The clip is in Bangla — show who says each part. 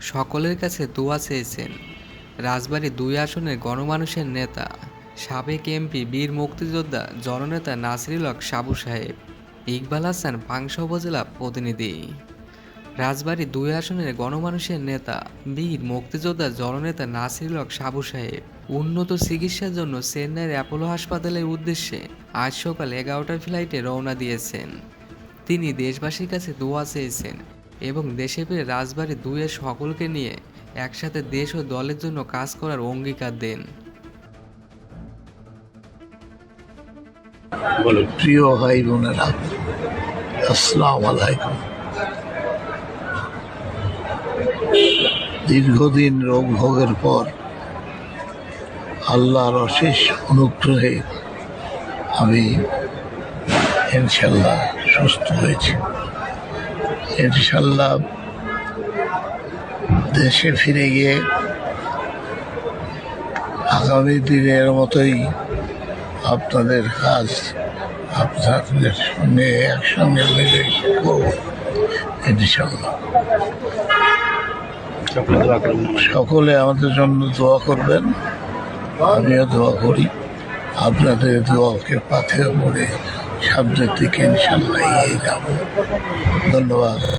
Speaker 1: সকলের কাছে দোয়া চেয়েছেন। রাজবাড়ী দুই আসনের গণমানুষের নেতা, সাবেক এমপি, বীর মুক্তিযোদ্ধা, জননেতা নাসিরুল হক সাবু সাহেব, ইকবাল হাসান, পাংশা উপজেলা প্রতিনিধি। রাজবাড়ী দুই আসনের গণমানুষের নেতা, বীর মুক্তিযোদ্ধা, জননেতা নাসিরুল হক সাবু সাহেব। উন্নত চিকিৎসার জন্য চেন্নাইয়ের অ্যাপোলো হাসপাতালের উদ্দেশ্যে আজ সকাল এগারোটার ফ্লাইটে রওনা দিয়েছেন। তিনি দেশবাসীর কাছে দোয়া চেয়েছেন। এবং দেশে ফিরে রাজবাড়ী দুইয়ের সকলকে নিয়ে একসাথে দেশ ও দলের জন্য কাজ করার অঙ্গীকার দেন।
Speaker 2: বলুন
Speaker 3: প্রিয় ভাই বোনেরা, আসসালাম আলাইকুম। দীর্ঘদিন রোগ ভোগের পর আল্লাহর অশেষ অনুগ্রহে আমি ইনশাল্লাহ সুস্থ হয়েছি। ইনশাল্লাহ দেশে ফিরে গিয়ে আগামী দিনের মতোই আপনাদের কাজ, আপনাদের সঙ্গে একসঙ্গে মিলে করব ইনশাল্লাহ।
Speaker 2: সকলে
Speaker 3: আমাদের জন্য দোয়া করবেন, আমিও দোয়া করি। আপনাদের দোয়াকে পাথেও করে সামনের দিকে ইনশাল্লাহ যাব। ধন্যবাদ।